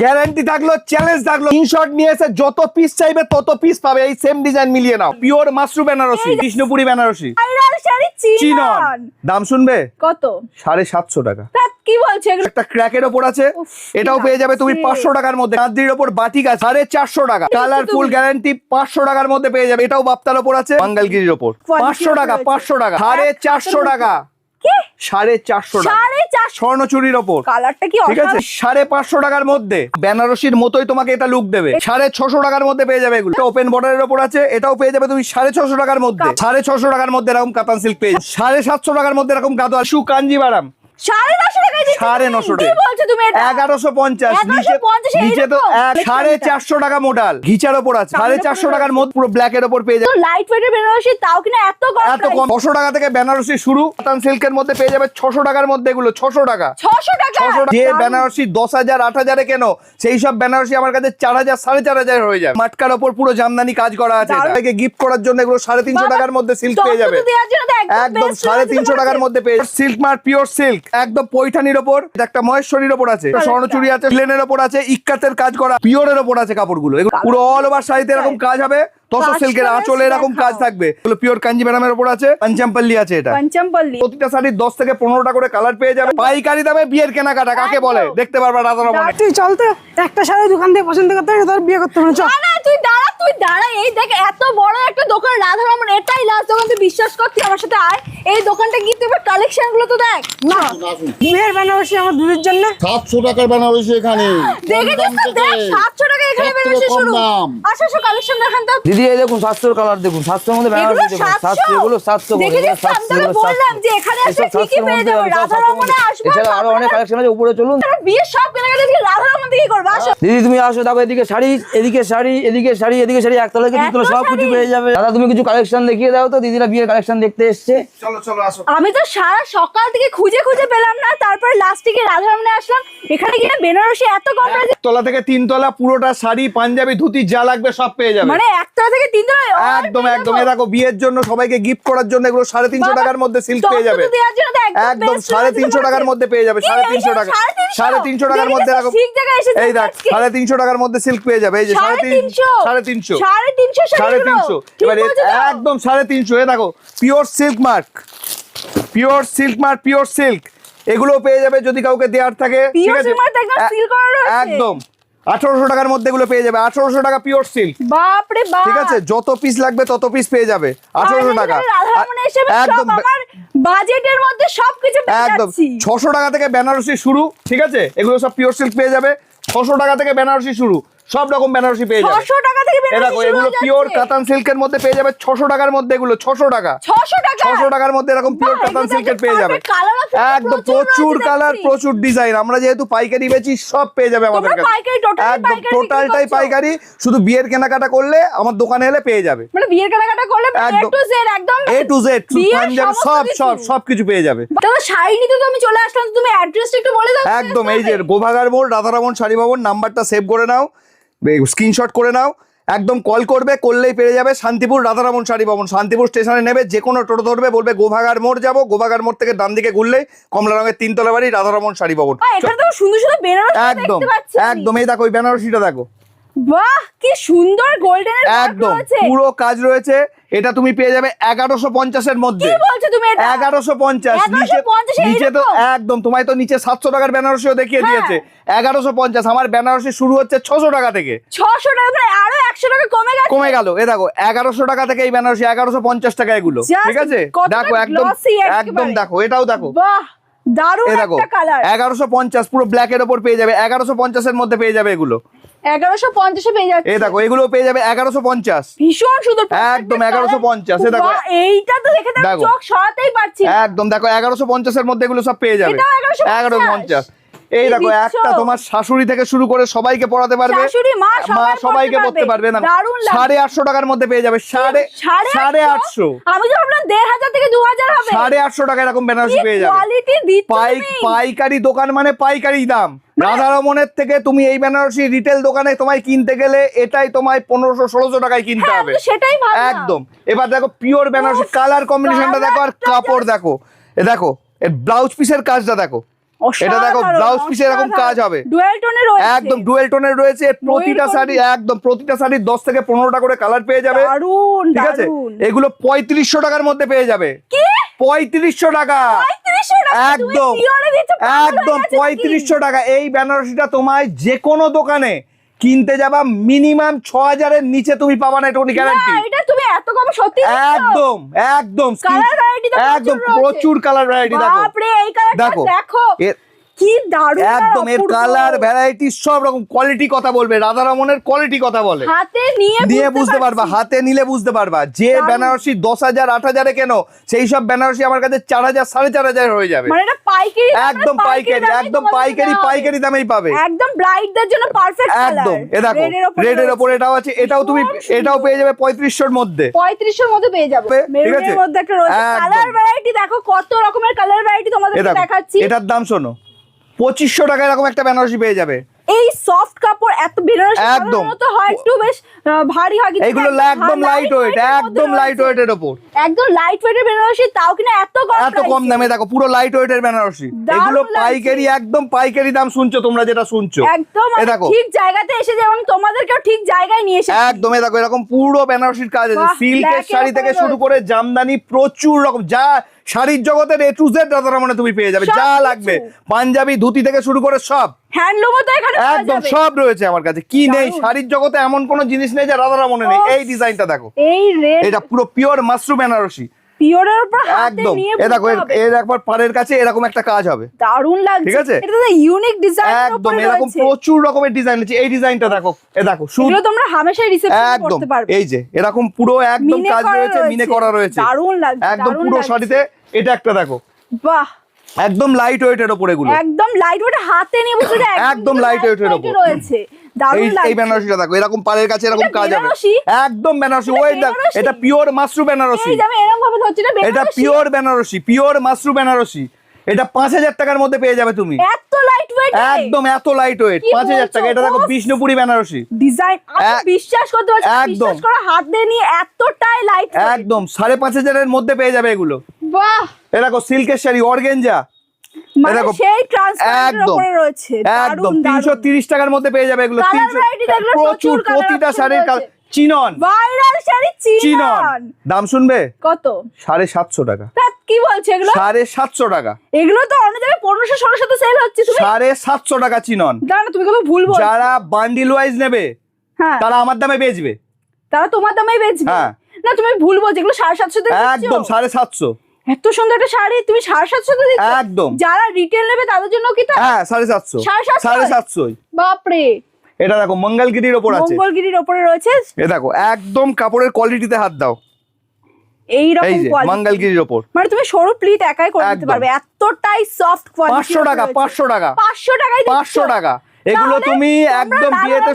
Guarantee থাকল challenge থাকল। InShot নিয়ে এসে যত পিস চাইবে তত পিস পাবে। এই সেম ডিজাইন মিলিয়ে নাও। পিওর মাশরু বেনারসি বিষ্ণুপুরি বেনারসি চিনন দাম শুনবে? কত? সাড়ে সাতশো টাকা। কি বলছো একটা ক্র্যাকের ওপর আছে। এটাও পেয়ে যাবে তুমি পাঁচশো টাকার মধ্যে। ওপর বাটিক আছে সাড়ে চারশো টাকা। কালারফুল গ্যারান্টি পাঁচশো টাকার মধ্যে পেয়ে যাবে। এটাও বাপ্তার ওপর আছে। বাঙ্গালগিরির ওপর। পাঁচশো টাকা পাঁচশো টাকা। সাড়ে চারশো টাকা। কি? সাড়ে চারশো টাকা। সাড়ে চারশো স্বর্ণচুরির ওপর। কালারটা কি ঠিক আছে? সাড়ে পাঁচশো টাকার মধ্যে বেনারসির মতোই তোমাকে এটা লুক দেবে। সাড়ে ছশো টাকার মধ্যে পেয়ে যাবে এগুলো। ওপেন বর্ডারের ওপর আছে এটাও পেয়ে যাবে তুমি সাড়ে ছশো টাকার মধ্যে। সাড়ে ছশো টাকার মধ্যে এরকম কাতান সিল্ক পেয়ে। সাড়ে সাতশো টাকার মধ্যে এরকম গাদোয়াল। সু কাঞ্জিবারাম সাড়ে নশো টাকায় সাড়ে নশো টাকা। বলছো তুমি এগারোশো পঞ্চাশ। নিচে তো সাড়ে চারশো টাকা মোডাল ঘিচার ওপর আছে। সাড়ে চারশো টাকার। মধ্যে পুরো ব্ল্যাকের ওপর পেয়ে যাবে। লাইট ওয়েটের বেনারসি তাও কিনা এত এত কম ছশো টাকা থেকে বেনারসি শুরু। কাতান সিল্কের মধ্যে পেয়ে যাবে ছশো টাকার মধ্যে এগুলো। ছশো টাকা। ছশো টাকা? যে বেনারসি দশ হাজার আট হাজারে কেন? সেই সব বেনারসি আমার কাছে চার হাজার সাড়ে চার হাজার হয়ে যায় মাটকার ওপর পুরো জামদানি কাজ করা আছে। গিফট করার জন্য এগুলো সাড়ে তিনশো টাকার মধ্যে সিল্ক পেয়ে যাবে। একদম সাড়ে তিনশো টাকার মধ্যে পেয়ে সিল্ক মার্ট পিওর সিল্ক একদম পৈঠানির ওপর একটা মহেশ্বরীর ওপর আছে স্বর্ণচুরি আছে প্লেনের ওপর আছে ইক্কাতের কাজ করা পিওরের ওপর আছে কাপড়গুলো। পুরো অল ওভার শাড়িতে এরকম কাজ হবে তসর সিল্কের আঁচলে এরকম কাজ থাকবে। এগুলো পিওর কাঞ্জিভারামের ওপর আছে পঞ্চামপল্লি আছে এটা। পঞ্চমপল্লী প্রতিটা শাড়ির দশ থেকে পনেরোটা করে কালার পেয়ে যাবে। পাইকারি দামে বিয়ের কেনাকাটা কাকে বলে? দেখতে পারবা রাধা তুই চল তো। একটা শাড়ি দোকান থেকে পছন্দ করতে তোর বিয়ে করতে হবে চল। না না তুই দাঁড়া তুই দাঁড়া এই দেখ এত বড় একটা দোকান রাধারমন এটাই লাস্ট দোকান তুই বিশ্বাস করতি আমার সাথে আয়। এই দোকানটা কি তুই কালেকশনগুলো তো দেখ। না বেনারসি আমার দিদির জন্য। সাতশো টাকার বেনারসি এখানে। দেখে কম তো দেখ থেকে। সাতশো টাকা এখানে শুরু। কালেকশন দেখান তো। দিদি এই দেখুন কালার দেখুন। সাতশোর মধ্যে বেনারসি দেখুন সাতশো সাতশো। এগুলো সাতশো দেখে দিচ্ছি আমি বললাম যে এখানে আসলে ঠিকই পেয়ে যাব। রাধারমনে আসব এছাড়া আরও অনেক কালেকশন আছে উপরে চলুন। বিয়ের সব কেনাকাটা থেকে রাধারমন থেকে করব আসো। দিদি তুমি আসো দেখো এদিকে শাড়ি এদিকে শাড়ি এদিকে শাড়ি এদিকে শাড়ি। একতলা থেকে এত দুতলা সব কিছু পেয়ে যাবে। দাদা তুমি কিছু কালেকশন দেখিয়ে দাও তো দিদিরা বিয়ের কালেকশন দেখতে এসছে। চলো চলো আসো। আমি তো সারা সকাল থেকে খুঁজে খুঁজে পেলাম না তারপরে লাস্ট থেকে রাধারমনে আসলাম। এখানে গিয়ে বেনারসি এত কম প্রাইসে তলা থেকে তিন তলা পুরোটা শাড়ি পাঞ্জাবি ধুতি যা লাগবে সব পেয়ে যাবে। মানে একতলা থেকে তিন তলা একদম একদম। এ দেখো বিয়ের জন্য সবাইকে গিফট করার জন্য এগুলো সাড়ে তিনশো টাকার মধ্যে সিল্ক পেয়ে যাবে। একদম সাড়ে তিনশো টাকার মধ্যে পেয়ে যাবে সাড়ে তিনশো টাকা। সাড়ে তিনশো? টাকার মধ্যে এরকম ঠিক জায়গায় এসেছে। এই দেখ সাড়ে তিনশো টাকার মধ্যে সিল্ক পেয়ে যাবে এই যে সাড়ে তিনশো? সাড়ে তিনশো। সাড়ে তিনশো সাড়ে তিনশো। এবার একদম সাড়ে তিনশো। এ দেখো pure silk mark pure silk mark pure silk এগুলো পেয়ে যাবে যদি কাউকে দেওয়ার থাকে ঠিক আছে? একদম আঠারোশো টাকার মধ্যে এগুলো পেয়ে যাবে। আঠারোশো টাকা পিওর সিল্ক বাপরে বাপ! ঠিক আছে? যত পিস লাগবে তত পিস পেয়ে যাবে। আঠারোশো টাকা। সব একদম। বাজেটের মধ্যে সবকিছু একদম। ছশো টাকা থেকে বেনারসি শুরু ঠিক আছে? এগুলো সব পিওর সিল্ক পেয়ে যাবে। ছশো টাকা থেকে বেনারসি শুরু। সব রকম বেনারসি পেয়ে যাবে। ছশো টাকা থেকে বেনারসি দেখো এগুলো পিওর। কাতান সিল্কের মধ্যে পেয়ে যাবে ছশো টাকার মধ্যে এগুলো ছশো টাকা। ছশো টাকা? ছশো টাকার মধ্যে এরকম পিওর কাতান সিল্কের পেয়ে যাবে। একদম প্রচুর কালার প্রচুর ডিজাইন আমরা যেহেতু পাইকারি বেচি সব পেয়ে যাবে আমাদের কাছে। একদম টোটালটাই পাইকারি শুধু বিয়ের কেনাকাটা করলে আমার দোকানে এলে পেয়ে যাবে। মানে বিয়ের কেনাকাটা করলে এ একদম। টু জেড একদম এ টু জেড পাঞ্জাবি সব সব সব কিছু পেয়ে যাবে। তো শাড়ি নিতে তো আমি চলে আসলাম তুমি অ্যাড্রেসটা একটু বলে দাও একদম এই যে গোভাগার মোড় রাধারমন শাড়ি ভবন নাম্বারটা সেভ করে নাও। স্ক্রিনশট করে নাও একদম কল করবে করলেই পেরে যাবে শান্তিপুর রাধারামন শাড়ি ভবন। শান্তিপুর স্টেশনে নেবে যে কোনো টোটো ধরবে বলবে গোভাগার মোড় যাব গোভাগার মোড় থেকে ডান দিকে ঘুরলেই কমলা রঙের তিনতলা বাড়ি রাধারামন শাড়ি ভবন। একদম একদম এই দেখো ওই বেনারসিটা দেখো। বাহ কি সুন্দর গোল্ডেনের একদম পুরো কাজ রয়েছে। এটা তুমি পেয়ে যাবে এগারোশো পঞ্চাশের মধ্যে। তুমি এটা? এগারোশো পঞ্চাশ 1150 নিচে তো একদম তোমায় তো নিচে সাতশো টাকার বেনারসিও দেখিয়ে হ্যাঁ। দিয়েছে। এগারোশো পঞ্চাশ আমার বেনারসি শুরু হচ্ছে ছশো টাকা থেকে। ছশো টাকা আরও একশো টাকা কমে গেছে? কমে গেল। এ দেখো এগারোশো টাকা থেকে এই বেনারসি এগারোশো পঞ্চাশ টাকা এগুলো। ঠিক আছে? দেখো একদম একদম দেখো এটাও দেখো। বাহ দারুণ একটা কালার এগারোশো পঞ্চাশ পুরো ব্ল্যাকের ওপর পেয়ে যাবে। এগারোশো পঞ্চাশের মধ্যে পেয়ে যাবে এগুলো। এগারোশো পঞ্চাশে পেয়ে যাচ্ছে এই দেখো এগুলো পেয়ে যাবে এগারোশো পঞ্চাশ ভীষণ সুন্দর একদম প্রত্যেকটা 1150 এ দেখো। এইটা তো দেখে তো দেখো। চোখ সরাতেই পারছি একদম দেখো এগারোশো পঞ্চাশের মধ্যে এগুলো সব পেয়ে যাবে এটাও 1150? এই দেখো একটা তোমার শাশুড়ি থেকে শুরু করে সবাইকে পড়াতে পারবে। মা, সবাইকে পড়তে পারবে। না সাড়ে আটশো টাকার মধ্যে পেয়ে যাবে। সাড়ে সাড়ে আটশো? আমি তো ভাবলাম দেড় হাজার থেকে দু হাজার হবে। সাড়ে আটশো টাকা এরকম বেনারসি পেয়ে যাবে। পাই পাইকারি দোকান মানে পাইকারি দাম। রাধারমনের থেকে তুমি এই বেনারসি রিটেল দোকানে তোমায় কিনতে গেলে এটাই তোমায় পনেরোশো ষোলোশো টাকায় কিনতে হ্যাঁ, হবে। সেটাই একদম। এবার দেখো পিওর বেনারসি কালার কম্বিনেশনটা দেখো আর কাপড় দেখো। এ দেখো এর ব্লাউজ পিসের কাজটা দেখো। এটা দেখো ব্লাউজ পিসে এরকম কাজ হবে। ডুয়েল টোনের রয়েছে। একদম ডুয়েল টোনের রয়েছে প্রতিটা শাড়ি একদম প্রতিটা শাড়ি দশ থেকে পনেরোটা করে কালার পেয়ে যাবে। দারুণ ঠিক আছে? এগুলো পঁয়ত্রিশশো টাকার মধ্যে পেয়ে যাবে। কি? পঁয়ত্রিশশো টাকা। 3500 টাকা? একদম। একদম গেছো নাকি? পঁয়ত্রিশশো টাকা। এই বেনারসিটা তোমায় যে কোনো দোকানে কিনতে যাবা মিনিমাম ছ হাজারের নিচে তুমি পাবা না এটা গ্যারান্টি এটা তুমি এত কম সত্যি একদম একদম। একদম প্রচুর কালার ভ্যারাইটি দেখো। বাপরে এই কালারটা দেখো। কি দারুণ একদম এর কালার ভ্যারাইটি সব রকম কোয়ালিটি কথা বলবে। রাধারমনের কোয়ালিটি কথা বলে। হাতে নিয়ে নিয়ে বুঝতে পারবা হাতে নিলে বুঝতে পারবা। যে বেনারসি দশ হাজার আট হাজারে কেন সেই সব বেনারসি আমার কাছে চার হাজার সাড়ে চার হাজার হয়ে যাবে। মানে পাইকারি একদম পাইকারি একদম পাইকারি পাইকারি দামেই পাবে। একদম ব্রাইটদের জন্য পারফেক্ট একদম এ দেখো রেডের ওপর এটাও আছে এটাও তুমি এটাও পেয়ে যাবে পঁয়ত্রিশশোর মধ্যে। পঁয়ত্রিশের মধ্যে পেয়ে যাব। মেরুনের? মধ্যে একটা রয়েছে। কালার ভ্যারাইটি দেখো কত রকমের কালার ভ্যারাইটি দেখো দেখাচ্ছি। এটার দাম শোনো। পঁচিশশো টাকা এরকম একটা বেনারসি পেয়ে যাবে এই সফট কাপড় এত বেনারসি একদম। হয় একটু বেশ ভারী হয় এগুলো একদম লাইট ওয়েট একদম লাইট ওয়েট এর ওপর একদম লাইট ওয়েটের বেনারসি তাও কিনা এত কম এত কম দামে দেখো পুরো লাইট ওয়েটের বেনারসি। এগুলো পাইকারি একদম পাইকারি দাম শুনছো তোমরা যেটা শুনছো। একদম দেখো। ঠিক জায়গাতে এসে তোমাদেরকেও ঠিক জায়গায় নিয়ে একদম দেখো এরকম পুরো বেনারসির কাজ আছে। সিল্কের শাড়ি থেকে শুরু করে জামদানি প্রচুর রকম। যা শাড়ির জগতের এ টু জেড রাধারমণে তুমি পেয়ে যাবে। যা লাগবে। পাঞ্জাবি ধুতি থেকে শুরু করে সব। হ্যান্ডলুমও তো এখানে একদম সব রয়েছে আমার কাছে। কি নেই? শাড়ির জগতে এমন কোনো জিনিস নেই যে রাধারমণে নেই। এই ডিজাইনটা দেখো। এই এটা পুরো পিওর মাশরুম বেনারসি। পিওরের উপর হাতে একদম। নিয়ে এ দেখো এর- হবে। একবার পাড়ের কাছে এরকম একটা কাজ হবে। দারুণ লাগছে। ঠিক আছে? এটা তো ইউনিক ডিজাইন একদম এরকম প্রচুর রকমের ডিজাইন আছে। এই ডিজাইনটা দেখো এ দেখো শুধু তোমরা হামেশাই রিসেপশন করতে পারবে। এই যে এরকম পুরো একদম কাজ রয়েছে মিনে করা রয়েছে। দারুণ লাগছে একদম পুরো। শাড়িতে এটা একটা দেখো। বাহ। একদম লাইট ওয়েটের ওপর এগুলো। একদম লাইট ওয়েট হাতে নিয়ে যায় একদম লাইট weight এর ওপর। রয়েছে। এই দারুণ এই লাগছে। বেনারসিটা দেখো এরকম পাড়ের কাছে এরকম এটা কাজ হবে। একদম বেনারসি ওই এটা পিওর মাশরু বেনারসি। এরকম এটা পিওর বেনারসি পিওর মাশরু বেনারসি। এটা পাঁচ হাজার টাকার মধ্যে পেয়ে যাবে তুমি। এত লাইট ওয়েট একদম এত লাইট ওয়েট পাঁচ হাজার টাকা। এটা দেখো। বিষ্ণুপুরি বেনারসি। ডিজাইন বিশ্বাস করতে পারছি একদম। বিশ্বাস করো হাত দিয়ে নিয়ে এতটাই লাইট একদম সাড়ে পাঁচ হাজারের মধ্যে পেয়ে যাবে এগুলো। বাহ! এ দেখো সিল্কের শাড়ি অর্গেঞ্জা। মানে সেই ট্রান্সপারেন্টের উপরে রয়েছে একদম দারুণ তিনশো তিরিশ টাকার মধ্যে পেয়ে যাবে এগুলো 300 প্রচুর প্রচুর প্রতিটা শাড়ির chinon. Viral sari chinon. Chinon দাম শুনবে? কত? সাতশো টাকা। কি বলছো এগুলো? সাড়ে সাতশো টাকা। এগুলো তো অন্য জায়গায় পনেরোশো ষোলোশো তো সেল হচ্ছে তুমি সাড়ে সাতশো টাকা চিনন। দাঁড়া তুমি কত ভুল বলছো। যারা বান্ডিল ওয়াইজ নেবে হ্যাঁ। তারা আমার দামে বেচবে। তারা তোমার দামেই বেচবে? হ্যাঁ। না তুমি ভুল বলছো এগুলো সাড়ে সাতশোতে একদম সাড়ে সাতশো। এত সুন্দর একটা শাড়ি তুমি সাড়ে সাতশোতে দিচ্ছ? একদম। যারা রিটেল নেবে তাদের জন্য কি তা? হ্যাঁ সাড়ে সাতশো। সাড়ে সাতশো? বাপরে। এটা দেখো মঙ্গলগিরির ওপর আছে। মঙ্গলগিরির ওপরে রয়েছে? এ দেখো একদম কাপড়ের কোয়ালিটিতে হাত দাও। এই রকম মঙ্গলগিরির ওপর। মানে তুমি সরু প্লিট একাই করে নিতে পারবে। এতটাই সফট কোয়ালিটি পাঁচশো টাকা পাঁচশো টাকা। পাঁচশো টাকায় পাঁচশো টাকা। এগুলো তুমি একদম বিয়েতে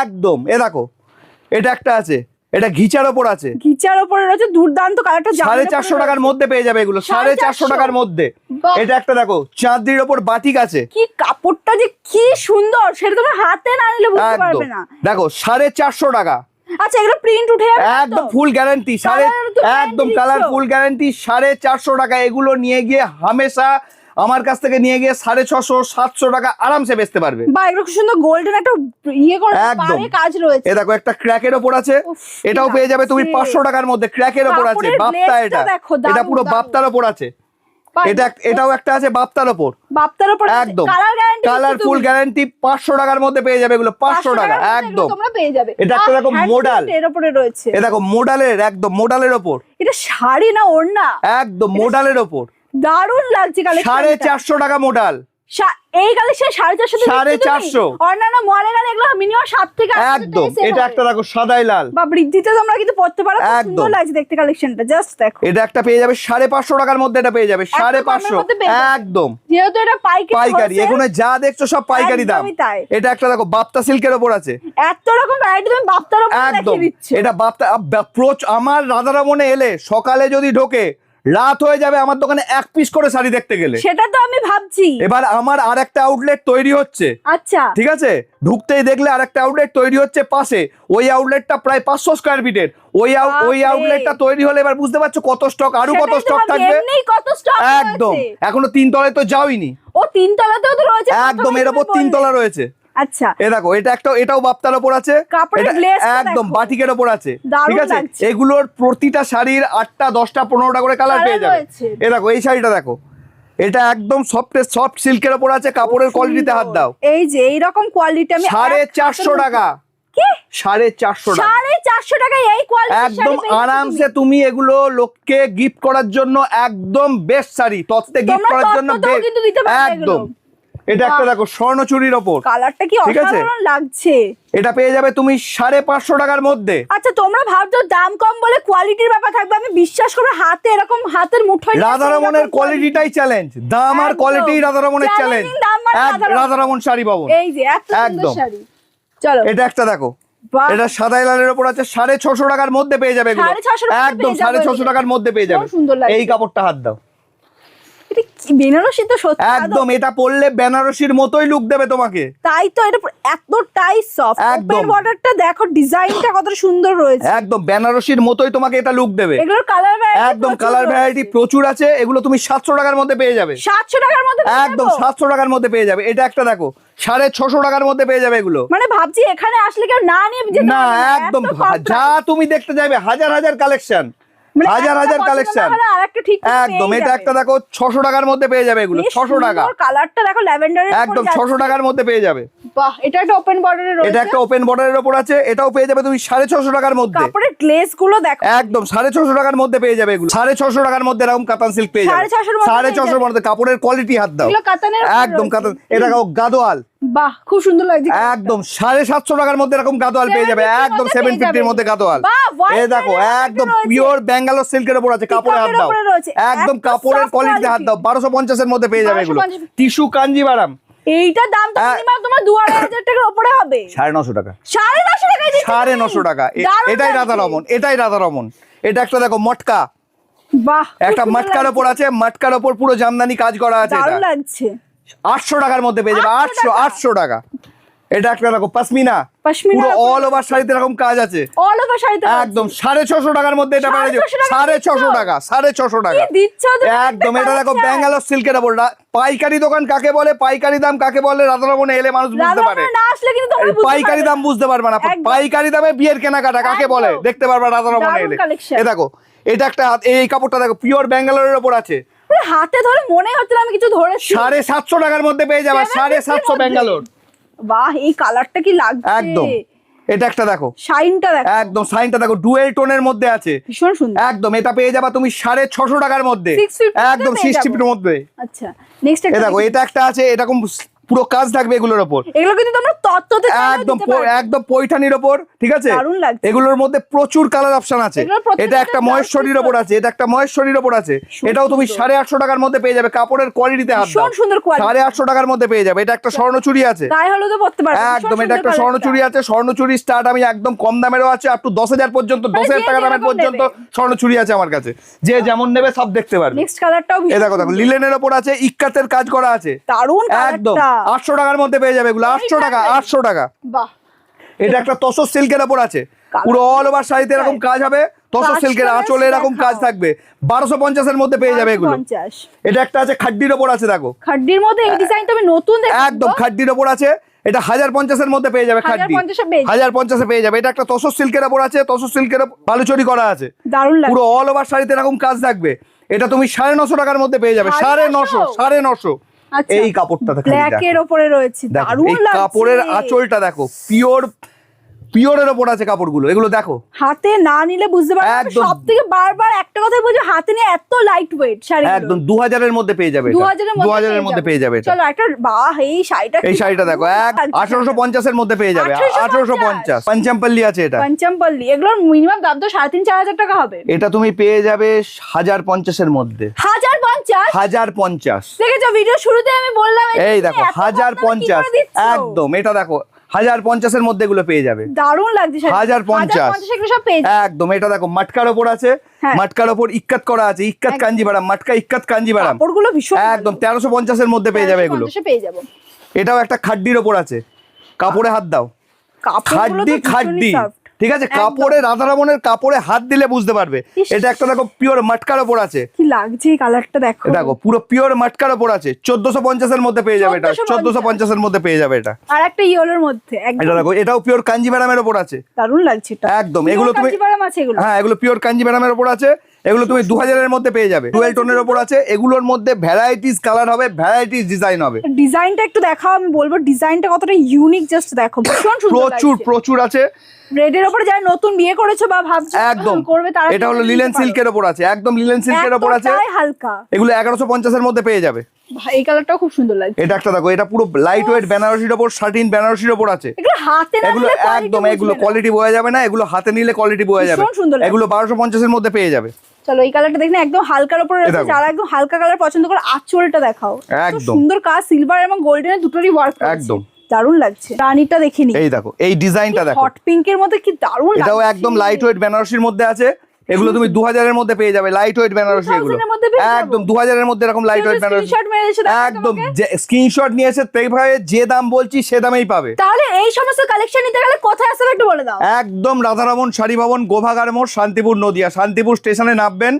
একদম। এ দেখো এটা একটা আছে। এটা ঘিচার ওপর আছে। গিচার ওপরে রয়েছে দুর্দান্ত কালারটা সাড়ে চারশো টাকার মধ্যে পেয়ে যাবে এগুলো সাড়ে চারশো? টাকার মধ্যে। এটা একটা দেখো চাঁদির ওপর বাটিক আছে। কি কাপড়টা যে কি সুন্দর সেটা তোমার হাতে না নিলে বুঝতে পারবে না। দেখো সাড়ে চারশো টাকা। আচ্ছা এগুলো প্রিন্ট উঠে যাবে একদম ফুল গ্যারান্টি সাড়ে একদম কালার ফুল গ্যারান্টি সাড়ে চারশো টাকা এগুলো নিয়ে গিয়ে হামেশা আমার কাছ থেকে নিয়ে গিয়ে সাড়ে ছশো সাতশো টাকা আরামসে বেচতে পারবে। বা এগুলো খুব সুন্দর গোল্ডেন একটা ইয়ে করে একদম। কাজ রয়েছে। এ দেখো একটা ক্র্যাকের ওপর আছে। এটাও পেয়ে যাবে তুমি পাঁচশো টাকার মধ্যে। ক্র্যাকের ওপর আছে বাপ্তা এটা। এটা পুরো। বাপ্তার ওপর আছে। এটা এটাও একটা আছে বাপ্তার ওপর। বাপ্তার ওপর একদম। Colour guarantee colour full guarantee পাঁচশো টাকার মধ্যে পেয়ে যাবে এগুলো পাঁচশো টাকা একদম। তোমরা পেয়ে যাবে। এটা একটা দেখো এর উপরে রয়েছে। এ দেখো মোডালের একদম মোডালের ওপর। এটা শাড়ি না ওড়না? একদম মোডালের ওপর। দারুণ লাগছে কালেকশন সাড়ে চারশো টাকা মোডাল এই কালেকশন সাড়ে চারশো সাড়ে চারশো। অন্যান্য মলে গেলে এগুলো মিনিমাম সাত থেকে একদম। এটা একটা দেখো সাদাই লাল। বা বৃদ্ধিতে তোমরা কিন্তু পড়তে পারো একদম। সুন্দর লাগছে দেখতে কালেকশনটা জাস্ট দেখো। এটা একটা পেয়ে যাবে সাড়ে পাঁচশো টাকার মধ্যে এটা পেয়ে যাবে সাড়ে পাঁচশো। একদম। যেহেতু এটা পাইকারি পাইকারি। wholesale, এখানে যা দেখছ সব পাইকারি দাম। এটা একটা দেখো বাপ্তা সিল্কের ওপর আছে। এত রকম ভ্যারাইটি তুমি বাপ্তার উপর একদম। দেখিয়ে দিচ্ছ। এটা বাপ্তা প্রোচ আমার রাধারামনে এলে সকালে যদি ঢোকে রাত হয়ে যাবে আমার দোকানে এক পিস করে শাড়ি দেখতে গেলে। সেটা তো আমি ভাবছি। এবার আমার আর একটা আউটলেট তৈরি হচ্ছে। আচ্ছা। ঠিক আছে? ঢুকতেই দেখলে আর একটা আউটলেট তৈরি হচ্ছে পাশে। ওই আউটলেটটা প্রায় পাঁচশো স্কোয়ার ফিটের ওই ওই আউটলেটটা তৈরি হলে এবার বুঝতে পারছ কত স্টক আরও কত স্টক থাকবে? কত স্টক একদম। এখনও তিন তলায় তো যাওইনি। ও তিন তলাতেও তো রয়েছে একদম এর ওপর তিন তলা রয়েছে। আচ্ছা। এ দেখো এটা একটা এটাও বাপ্তার ওপর আছে। একদম। বাটিকের ওপর আছে। ঠিক আছে? এগুলোর প্রতিটা শাড়ির আটটা দশটা পনেরোটা করে কালার পেয়ে যাবে। এ দেখো এই শাড়িটা দেখো। এটা একদম সফট সফট সিল্কের ওপর আছে কাপড়ের কোয়ালিটিতে হাত দাও। এই যে এইরকম কোয়ালিটি আমি সাড়ে এক চারশো হাতের টাকা। কি? সাড়ে চারশো টাকা। সাড়ে চারশো টাকায় এই কোয়ালিটি একদম আরামসে তুমি এগুলো লোককে গিফট করার জন্য একদম বেস্ট শাড়ি। তত্ত্বে গিফট করার জন্য একদম। এটা একটা। দেখো স্বর্ণচুরির ওপর। কালারটা কি অসাধারণ লাগছে। এটা পেয়ে যাবে তুমি সাড়ে পাঁচশো টাকার মধ্যে। আচ্ছা তোমরা ভাবছ দাম কম বলে কোয়ালিটির ব্যাপার থাকবে? আমি বিশ্বাস করব হাতে এরকম হাতের মুঠোয় রাধারমনের কোয়ালিটিটাই চ্যালেঞ্জ দাম আর। কোয়ালিটি রাধারমনের চ্যালেঞ্জ। রাধারমন শাড়ি পাবো। এই যে এত সুন্দর একদম। শাড়ি। চলো। এটা একটা দেখো। এটা সাদাই লালের ওপর আছে সাড়ে ছশো টাকার মধ্যে পেয়ে যাবে এগুলো। 650 মধ্যে একদম সাড়ে ছশো টাকার মধ্যে পেয়ে যাবে। এই কাপড়টা হাত দাও। এটা বেনারসি তো সত্যি একদম এটা পরলে বেনারসির মতোই লুক দেবে তোমাকে। তাই তো এটা পুরো এতটাই সফট একদম। ওপেন বর্ডারটা দেখো ডিজাইনটা কত সুন্দর রয়েছে। একদম বেনারসির মতোই তোমাকে এটা লুক দেবে। এগুলোর কালার ভ্যারাইটি একদম কালার ভ্যারাইটি প্রচুর আছে এগুলো তুমি সাতশো টাকার মধ্যে পেয়ে যাবে। সাতশো টাকার মধ্যে একদম যাব? সাতশো টাকার মধ্যে পেয়ে যাবে। এটা একটা দেখো সাড়ে ছশো টাকার মধ্যে পেয়ে যাবে এগুলো। মানে ভাবছি এখানে আসলে কেউ না নিয়ে না একদম যা তুমি দেখতে যাবে হাজার হাজার কালেকশন হাজার হাজার কালেকশন একদম এটা একটা দেখো ছশো টাকার মধ্যে পেয়ে যাবে এগুলো ছশো টাকা। কালারটা দেখো ল্যাভেন্ডারের একদম ছশো টাকার মধ্যে পেয়ে যাবে। বাহ এটা একটা ওপেন বর্ডারে এটা একটা ওপেন বর্ডারের ওপর আছে এটাও পেয়ে যাবে তুমি সাড়ে ছশো টাকার মধ্যে। গুলো দেখো। একদম সাড়ে ছশো টাকার মধ্যে পেয়ে যাবে এগুলো। সাড়ে ছশো টাকার মধ্যে এরকম কাতান সিল্ক পেয়ে যাবে। সাড়ে ছশোর মধ্যে কাপড়ের কোয়ালিটি হাত দাও। একদম। কাতান এটা গাদোয়াল। বাহ খুব সুন্দর লাগছে। একদম সাড়ে সাতশো টাকার মধ্যে এরকম গাদোয়াল পেয়ে যাবে। একদম সেভেন ফিফটির মধ্যে গাদোয়াল। এই দেখো একদম পিওর ব্যাঙ্গালোর সিল্কের উপর আছে কাপড়ে হাত দাও। একদম কাপড়ের কোয়ালিটিতে হাত দাও। বারোশো পঞ্চাশের মধ্যে পেয়ে যাবে এগুলো। টিস্যু কাঞ্জিবারাম এইটার দাম তো। মিনিমাম তোমার দু আড়াই হাজার টাকার উপরে হবে। সাড়ে নশো টাকা। টাকা। এটাই রাধা রমন এটাই রাধা রমন এটা একটা দেখো মটকা। বাহ একটা মটকার। ওপর আছে মটকার ওপর পুরো জামদানি কাজ করা আছে এটা। লাগছে। আটশো টাকার মধ্যে পেয়ে যাবে 800 আটশো টাকা? আটশো টাকা। এটা একটা দেখো পাসমিনা পশমিনার পুরো অল ওভার শাড়িতে এরকম কাজ আছে। অল ওভার শাড়িতে একদম সাড়ে ছশো টাকার মধ্যে এটা পেয়ে যাবে। 650 টাকা সাড়ে দিচ্ছ? ছশো টাকা? একদম এটা দেখো ব্যাঙ্গালোর সিল্কের ওপর পাইকারি দোকান কাকে বলে? পাইকারি দাম কাকে বলে? রাধারমনে এলে মানুষ বুঝতে পারে। না আসলে কিন্তু তোমরা বুঝতে পাইকারি দাম বুঝতে পারবে না। পাইকারি দামে বিয়ের কেনাকাটা কাকে বলে? দেখতে পারবে রাধারমনে দারুণ এলে। এ দেখো এটা একটা এই কাপড়টা দেখো পিওর ব্যাঙ্গালোরের ওপর আছে। হাতে ধরে মনে হচ্ছে আমি কিছু ধরে সাড়ে সাতশো টাকার মধ্যে পেয়ে যাবে সাড়ে সাতশো। ব্যাঙ্গালোর বাহ এই কালারটা কি লাগবে একদম। এটা একটা দেখো। শাইনটা দেখো। একদম সাইনটা দেখো ডুয়েল টোনের মধ্যে আছে। ভীষণ সুন্দর। একদম এটা পেয়ে যাবা তুমি সাড়ে ছশো টাকার মধ্যে। একদম পেয়ে সিক্সটি মধ্যে। আচ্ছা নেক্সট এটা দেখো এটা একটা আছে এরকম পুরো কাজ থাকবে এগুলোর ওপর। এগুলো কিন্তু তোমরা তত্ত্বতে একদম। একদম পৈঠানির ওপর ঠিক আছে? এগুলোর মধ্যে প্রচুর কালার অপশন আছে। এটা একটা মহেশ্বরীর ওপর আছে এটা একটা মহেশ্বরীর ওপর আছে। এটাও তুমি। সাড়ে আটশো টাকার মধ্যে পেয়ে যাবে কাপড়ের কোয়ালিটিতে হাত দাও। সুন্দর। সাড়ে আটশো টাকার মধ্যে পেয়ে যাবে এটা একটা স্বর্ণচুরি আছে। একদম এটা একটা। স্বর্ণচুরি আছে স্বর্ণচুরি স্টার্ট আমি একদম কম দামেরও আছে আপ টু দশ হাজার পর্যন্ত দশ হাজার টাকা দামের পর্যন্ত। স্বর্ণচুরি আছে আমার কাছে। যে যেমন নেবে সব দেখতে পারবে। নেক্সট কালারটাও এ দেখো দেখো লিলেনের ওপর আছে ইক্কাতের কাজ করা আছে। দারুণ একদম। আটশো টাকার মধ্যে পেয়ে যাবে এগুলো। আটশো টাকা। আটশো টাকা। বাহ। এটা একটা তসর সিল্কের ওপর আছে। পুরো অল ওভার শাড়িতে এরকম কাজ হবে। তসর সিল্কের করে আঁচলে এরকম কাজ থাকবে। বারোশো পঞ্চাশের মধ্যে পেয়ে যাবে এগুলো। 550 এটা একটা আছে খাড্ডির ওপর আছে দেখো। খাড্ডির মধ্যে এই ডিজাইন তুমি নতুন দেখো একদম খাড্ডির ওপর আছে। এটা হাজার পঞ্চাশের মধ্যে পেয়ে যাবে খাড্ডি। 1050 পেয়ে হাজার পঞ্চাশে পেয়ে যাবে। এটা একটা তসর সিল্কের ওপর আছে। তসর সিল্কের বালুচরি করা আছে। পুরো অল ওভার শাড়িতে এরকম কাজ থাকবে। এটা তুমি সাড়ে নশো টাকার মধ্যে পেয়ে যাবে। সাড়ে নশো? সাড়ে নশো। এই কাপড়টা দেখো। ব্ল্যাক এর উপরে রয়েছে দারুণ লাগছে। কাপড়ের আঁচলটা দেখো পিওর পিওরের ওপর আছে কাপড়গুলো এগুলো দেখো। হাতে না নিলে বুঝতে পারবে একদম। সব থেকে বারবার একটা কথাই বলছো হাতে নিয়ে এত লাইট ওয়েট শাড়ি একদম দু হাজারের মধ্যে পেয়ে যাবে দু এটা। হাজারের দু মধ্যে পেয়ে যাবে চলো একটা বাহ এই শাড়িটা এই শাড়িটা দেখো এক দারুণ লাগছে। মধ্যে পেয়ে যাবে। 1850 আঠারোশো পঞ্চাশ। আছে এটা। পঞ্চমপল্লি। এগুলোর মিনিমাম দাম তো সাড়ে তিন চার হাজার টাকা হবে। এটা তুমি পেয়ে যাবে হাজার পঞ্চাশের মধ্যে। হাজার দেখেছ ভিডিও শুরুতে আমি বললাম এই দেখো? একদম এটা দেখো হাজার পঞ্চাশের মধ্যে এগুলো পেয়ে যাবে। দারুণ লাগছে হাজার পঞ্চাশ। এগুলো সব পেয়ে যাবে। একদম এটা দেখো মাটকার ওপর আছে। হ্যাঁ। মাটকার ওপর ইক্কাত করা আছে ইক্কাত। কাঞ্জিবারাম মাটকা ইক্কাত কাঞ্জিবারাম। একদম তেরোশো পঞ্চাশের মধ্যে পেয়ে যাবে এগুলো। 150 পেয়ে যাব। এটাও একটা খাড্ডির ওপর আছে। কাপড়ে হাত দাও। খাড্ডি খাড্ডি। ঠিক আছে? কাপড়ে রাধারামনের কাপড়ে হাত দিলে বুঝতে পারবে। এটা একটা দেখো পিওর মাটকার ওপর আছে। কি লাগছে এই কালারটা দেখো। দেখো পুরো পিওর মাটকার ওপর আছে। চোদ্দশো পঞ্চাশের মধ্যে পেয়ে যাবে এটা। 1450 চোদ্দশো পঞ্চাশের মধ্যে পেয়ে যাবে এটা। আর একটা ইয়েলোর মধ্যে একদম। এটা দেখো এটাও পিওর কাঞ্জিভারামের ওপর আছে। দারুণ লাগছে এটা। একদম এগুলো তুমি কাঞ্জিভারাম আছে এগুলো। হ্যাঁ এগুলো পিওর কাঞ্জিভারামের ওপর আছে। এগুলো তুমি দু হাজারের মধ্যে পেয়ে যাবে। টুয়েলভ টোনের ওপর আছে এগুলোর মধ্যে ভ্যারাইটিস কালার হবে ভ্যারাইটিস ডিজাইন হবে। ডিজাইনটা একটু দেখাও আমি বলব ডিজাইনটা কতটা ইউনিক জাস্ট দেখো ভীষণ সুন্দর প্রচুর প্রচুর আছে। রেডের উপরে যারা নতুন বিয়ে করেছ বা ভাবছ একদম। করবে তারা এটা হলো লিলেন সিল্কের আছে একদম লিলেন সিল্কের ওপর আছে। হালকা। এগুলো এগারোশো পঞ্চাশের মধ্যে পেয়ে যাবে। এই কালারটাও খুব সুন্দর লাগছে। এটা একটা দেখো এটা পুরো লাইট ওয়েট বেনারসির ওপর শার্টিন বেনারসির ওপর আছে। এগুলো হাতে না এগুলো একদম এগুলো কোয়ালিটি বোঝা যাবে না এগুলো হাতে নিলে কোয়ালিটি বোঝা যাবে। এগুলো বারোশো পঞ্চাশের মধ্যে পেয়ে যাবে। চলো এই কালারটা দেখুন একদম হালকার উপরে রয়েছে। যারা একদম হালকা কালার পছন্দ করে আঁচলটা দেখাও। একদম। সুন্দর কাজ সিলভার এবং গোল্ডেনের দুটোরই ওয়ার্ক একদম। দারুণ লাগছে। রানীটা দেখিনি এই দেখো এই ডিজাইনটা দেখো। হট পিঙ্কের মধ্যে কি দারুণ এটাও একদম লাইট ওয়েট বেনারসির মধ্যে আছে। এগুলো তুমি দু হাজারের মধ্যে পেয়ে যাবে লাইট ওয়েট বেনারসি এগুলো? একদম দু হাজারের মধ্যে এরকম লাইট ওয়েট বেনারসি একদম স্ক্রিনশট নিয়ে এসে দেখবে যে দাম বলছি সে দামেই পাবে। তাহলে এই সমস্ত কালেকশন নিতে গেলে কোথায় আসবে একটু বলে দাও। একদম রাধারমন শাড়ি ভবন গোভাগার মোড় শান্তিপুর নদিয়া। শান্তিপুর স্টেশনে নামবেন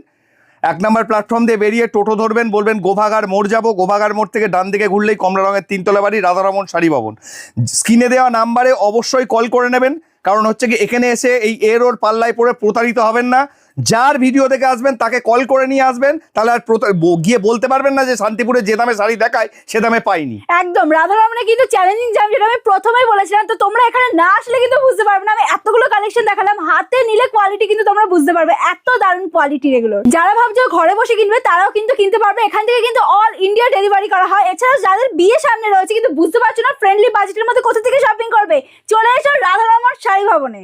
এক নম্বর প্ল্যাটফর্ম দিয়ে বেরিয়ে টোটো ধরবেন বলবেন গোভাগার মোড় যাব। গোভাগার মোড় থেকে ডান দিকে ঘুরলেই কমলা রঙের তিনতলা বাড়ি রাধারমন শাড়ি ভবন স্ক্রিনে দেওয়া নাম্বারে অবশ্যই কল করে নেবেন। কারণ হচ্ছে কি এখানে এসে এই এর ওর পাল্লায় পড়ে প্রতারিত হবেন না। যার ভিডিও দেখে আসবেন, তাকে কল করে নিয়ে আসবেন, তাহলে আর গিয়ে বলতে পারবেন না যে শান্তিপুরে যে দামে শাড়ি দেখায়, সে দামে পাইনি। একদম রাধারমনে কিন্তু চ্যালেঞ্জিং জাম যেটা আমি প্রথমেই বলেছিলাম, তো তোমরা এখানে না আসলে কিন্তু বুঝতে পারবে না। আমি এতগুলো কালেকশন দেখালাম, হাতে নিলে কোয়ালিটি কিন্তু তোমরা বুঝতে পারবে, এত দারুণ কোয়ালিটির এগুলো। যারা ভাবছ ঘরে বসে কিনবে, তারাও কিন্তু কিনতে পারবে। এখান থেকে কিন্তু অল ইন্ডিয়া ডেলিভারি করা হয়। এছাড়াও যাদের বিয়ে সামনে রয়েছে, কিন্তু বুঝতে পারছ না ফ্রেন্ডলি বাজেটের মধ্যে কোথা থেকে শপিং করবে? চলে এসো রাধারমন শাড়ি ভবনে।